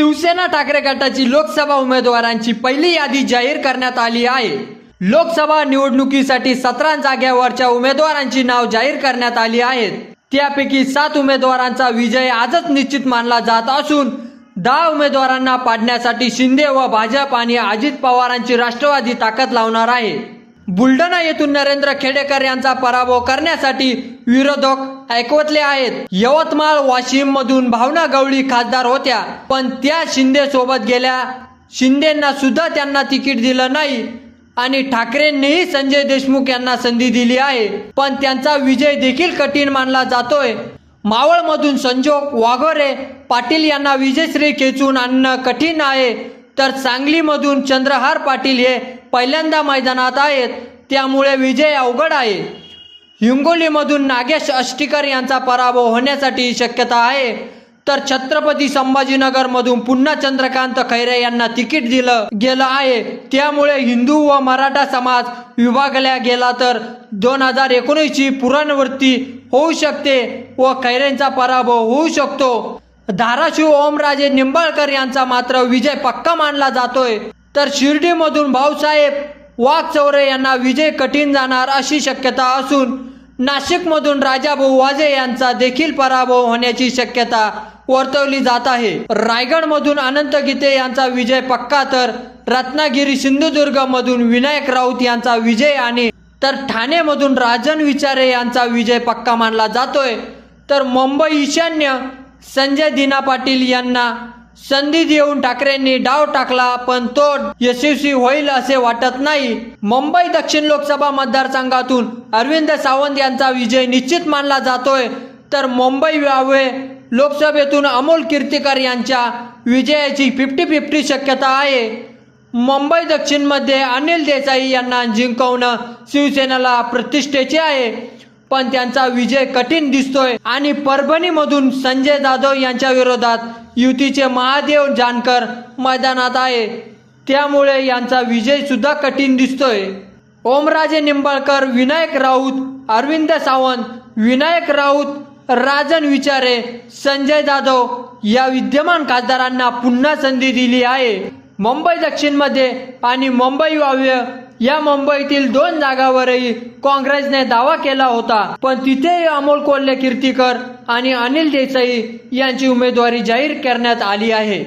शिवसेना ठाकरे गटाची लोकसभा उमेदवारांची पहिली यादी जाहीर करण्यात आली आहे. लोकसभा निवडणुकीसाठी सतरा जाग्यावरच्या उमेदवारांची नाव जाहीर करण्यात आली आहेत. त्यापैकी सात उमेदवारांचा विजय आजच निश्चित मानला जात असून दहा उमेदवारांना पाडण्यासाठी शिंदे व भाजप आणि अजित पवारांची राष्ट्रवादी ताकद लावणार आहे. बुलढाणा येथून नरेंद्र खेडेकर यांचा पराभव करण्यासाठी विरोधक ऐकवतले आहेत. यवतमाळ वाशिम मधून भावना गवळी खासदार होत्या पण त्या शिंदे सोबत गेल्या. शिंदेना सुद्धा त्यांना तिकीट दिलं नाही आणि ठाकरेंनीही संजय देशमुख यांना संधी दिली आहे पण त्यांचा विजय देखील कठीण मानला जातोय. मावळमधून संजोग वाघोरे पाटील यांना विजयश्री खेचून आणणं कठीण आहे तर सांगलीमधून चंद्रहार पाटील हे पहिल्यांदा मैदानात आहेत त्यामुळे विजय अवघड आहे. हिंगोलीमधून नागेश अष्टीकर यांचा पराभव होण्यासाठी शक्यता आहे. तर छत्रपती संभाजीनगरमधून पुन्हा चंद्रकांत खैरे यांना तिकीट दिलं गेलं आहे. त्यामुळे हिंदू व मराठा समाज विभागला गेला तर दोन हजार एकोणीसची पुराणवृत्ती होऊ शकते व खैरेंचा पराभव होऊ शकतो. धाराशिव ओमराजे निंबाळकर यांचा मात्र विजय पक्का मानला जातोय. तर शिर्डीमधून भाऊसाहेब वाघ चौरे यांना विजय कठीण जाणार अशी शक्यता असून नाशिकमधून राजाभाऊ वाजे यांचा देखील पराभव होण्याची शक्यता वर्तवली जात आहे. रायगडमधून अनंत गीते यांचा विजय पक्का तर रत्नागिरी सिंधुदुर्गमधून विनायक राऊत यांचा विजय आणि तर ठाणेमधून राजन विचारे यांचा विजय पक्का मानला जातोय. तर मुंबई ईशान्य संजय दिना पाटील यांना संधी देऊन ठाकरेंनी डाव टाकला पण तो यशस्वी होईल असे वाटत नाही. मुंबई दक्षिण लोकसभा मतदारसंघातून अरविंद सावंत यांचा विजय निश्चित मानला जातोय. तर मुंबई व्यावे लोकसभेतून अमोल कीर्तिकर यांच्या विजयाची फिफ्टी फिफ्टी शक्यता आहे. मुंबई दक्षिणमध्ये अनिल देसाई यांना जिंकवणं शिवसेनेला प्रतिष्ठेचे आहे. पण त्यांचा विजय कठीण दिसतोय. आणि परभणीमधून संजय जाधव यांच्या विरोधात युतीचे महादेव जानकर मैदानात आहे. त्यामुळे यांचा विजय सुद्धा कठीण दिसतोय. ओमराजे निंबाळकर विनायक राऊत अरविंद सावंत विनायक राऊत राजन विचारे संजय जाधव या विद्यमान खासदारांना पुन्हा संधी दिली आहे. मुंबई दक्षिणमध्ये आणि मुंबई वाव्य या मुंबईतील दोन जागावरही काँग्रेसने दावा केला होता. पण तिथेही अमोल कोल्हे कीर्तीकर आणि अनिल देसाई यांची उमेदवारी जाहीर करण्यात आली आहे.